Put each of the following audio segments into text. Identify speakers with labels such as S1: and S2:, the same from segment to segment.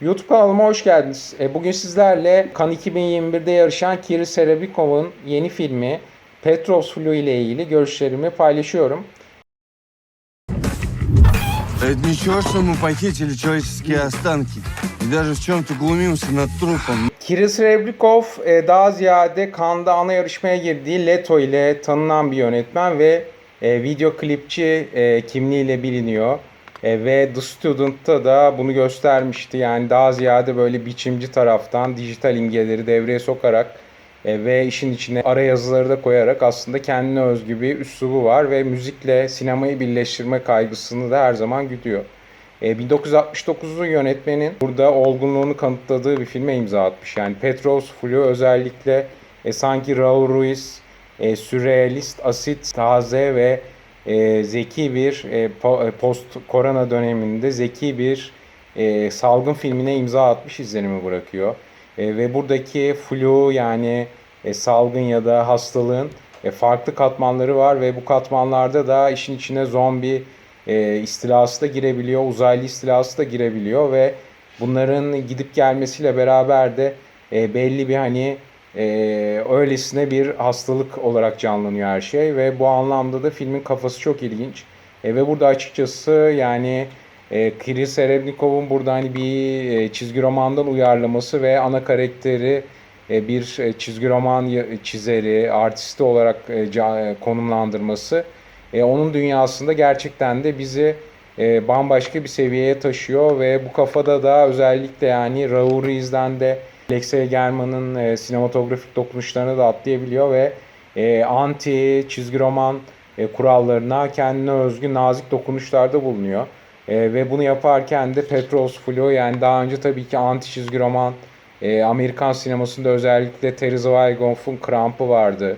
S1: YouTube kanalıma hoş geldiniz. E, Bugün sizlerle Kan 2021'de yarışan Kirill Serebryakhov'un yeni filmi Petros Flu ile ilgili görüşlerimi paylaşıyorum.
S2: Это ничего, что мы похитили человеческие останки. И даже в чем-то глумился над трупом.
S1: Kirill Serebryakov e, daha ziyade Cannes'da ana yarışmaya girdiği Leto ile tanınan bir yönetmen ve e, video klipçi e, kimliğiyle biliniyor. E, ve The Student'ta da bunu göstermişti. Yani daha ziyade böyle biçimci taraftan dijital imgeleri devreye sokarak e, ve işin içine ara yazıları da koyarak aslında kendine özgü bir üslubu var ve müzikle sinemayı birleştirme kaygısını da her zaman güdüyor. E, 1969'un yönetmenin burada olgunluğunu kanıtladığı bir filme imza atmış. Yani Petros Flu özellikle e, sanki Raul Ruiz e, sürrealist, asit, taze ve e, zeki bir e, e, post korona döneminde zeki bir e, salgın filmine imza atmış izlenimi bırakıyor. E, ve buradaki flu yani e, salgın ya da hastalığın e, farklı katmanları var ve bu katmanlarda da işin içine zombi e, istilası da girebiliyor, uzaylı istilası da girebiliyor ve bunların gidip gelmesiyle beraber de e, belli bir hani e, öylesine bir hastalık olarak canlanıyor her şey ve bu anlamda da filmin kafası çok ilginç. E, ve burada açıkçası yani e, Kirill Serebryakhov'un burada hani bir e, çizgi romandan uyarlaması ve ana karakteri e, bir e, çizgi roman çizeri, artisti olarak e, e, konumlandırması e, onun dünyasında gerçekten de bizi e, bambaşka bir seviyeye taşıyor ve bu kafada da özellikle yani Raoul Ruiz'den de Alexey German'ın e, sinematografik dokunuşlarını da atlayabiliyor ve e, anti çizgi roman e, kurallarına kendine özgü nazik dokunuşlarda bulunuyor. E, ve bunu yaparken de Petros Flu yani daha önce tabii ki anti çizgi roman e, Amerikan sinemasında özellikle Terry Zwigoff'un Kramp'ı vardı.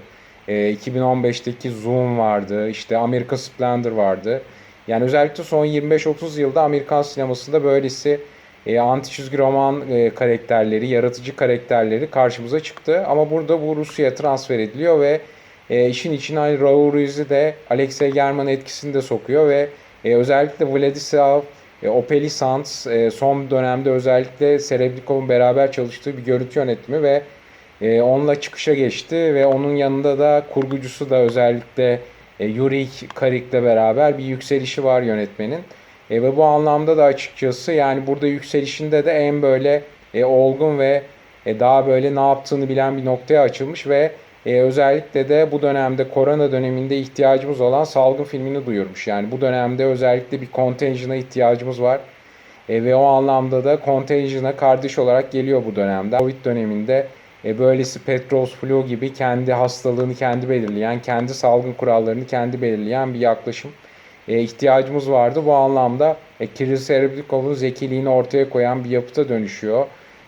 S1: E, 2015'teki Zoom vardı. işte Amerika Splendor vardı. Yani özellikle son 25-30 yılda Amerikan sinemasında böylesi e, anti roman e, karakterleri, yaratıcı karakterleri karşımıza çıktı. Ama burada bu Rusya'ya transfer ediliyor ve e, işin içine hani Raoul Ruiz'i de Alexey German etkisini de sokuyor ve e, özellikle Vladislav e, Opelisants e, son dönemde özellikle Serebryakhov'un beraber çalıştığı bir görüntü yönetimi ve e, onunla çıkışa geçti ve onun yanında da kurgucusu da özellikle e, Yuri Karik'le beraber bir yükselişi var yönetmenin. E, ve bu anlamda da açıkçası yani burada yükselişinde de en böyle e, olgun ve e, daha böyle ne yaptığını bilen bir noktaya açılmış ve e, özellikle de bu dönemde korona döneminde ihtiyacımız olan salgın filmini duyurmuş. Yani bu dönemde özellikle bir Contagion'a ihtiyacımız var. E, ve o anlamda da Contagion'a kardeş olarak geliyor bu dönemde. Covid döneminde e, böylesi Petros Flu gibi kendi hastalığını kendi belirleyen, kendi salgın kurallarını kendi belirleyen bir yaklaşım e, ihtiyacımız vardı. Bu anlamda e, Kirill Serebryakhov'un zekiliğini ortaya koyan bir yapıta dönüşüyor.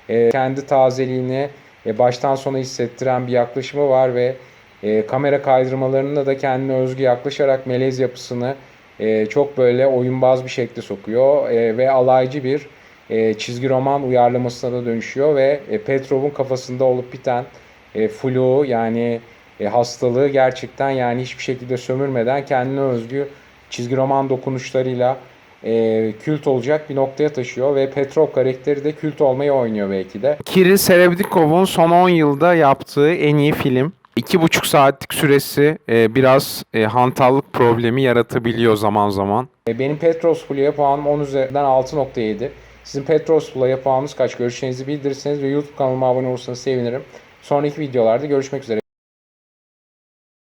S1: E, kendi tazeliğini e, baştan sona hissettiren bir yaklaşımı var ve e, kamera kaydırmalarında da kendine özgü yaklaşarak melez yapısını e, çok böyle oyunbaz bir şekilde sokuyor e, ve alaycı bir e, çizgi roman uyarlamasına da dönüşüyor ve e, Petrov'un kafasında olup biten e, flu yani e, hastalığı gerçekten yani hiçbir şekilde sömürmeden kendine özgü çizgi roman dokunuşlarıyla e, kült olacak bir noktaya taşıyor ve Petrov karakteri de kült olmayı oynuyor belki de. Kirill Serebryakhov'un son 10 yılda yaptığı en iyi film. 2,5 saatlik süresi e, biraz e, hantallık problemi yaratabiliyor zaman zaman. E, benim Petros Flu'ya puanım 10 üzerinden 6.7. Sizin Petros Flu'ya puanınız kaç? Görüşlerinizi bildirirseniz ve YouTube kanalıma abone olursanız sevinirim. Sonraki videolarda görüşmek üzere.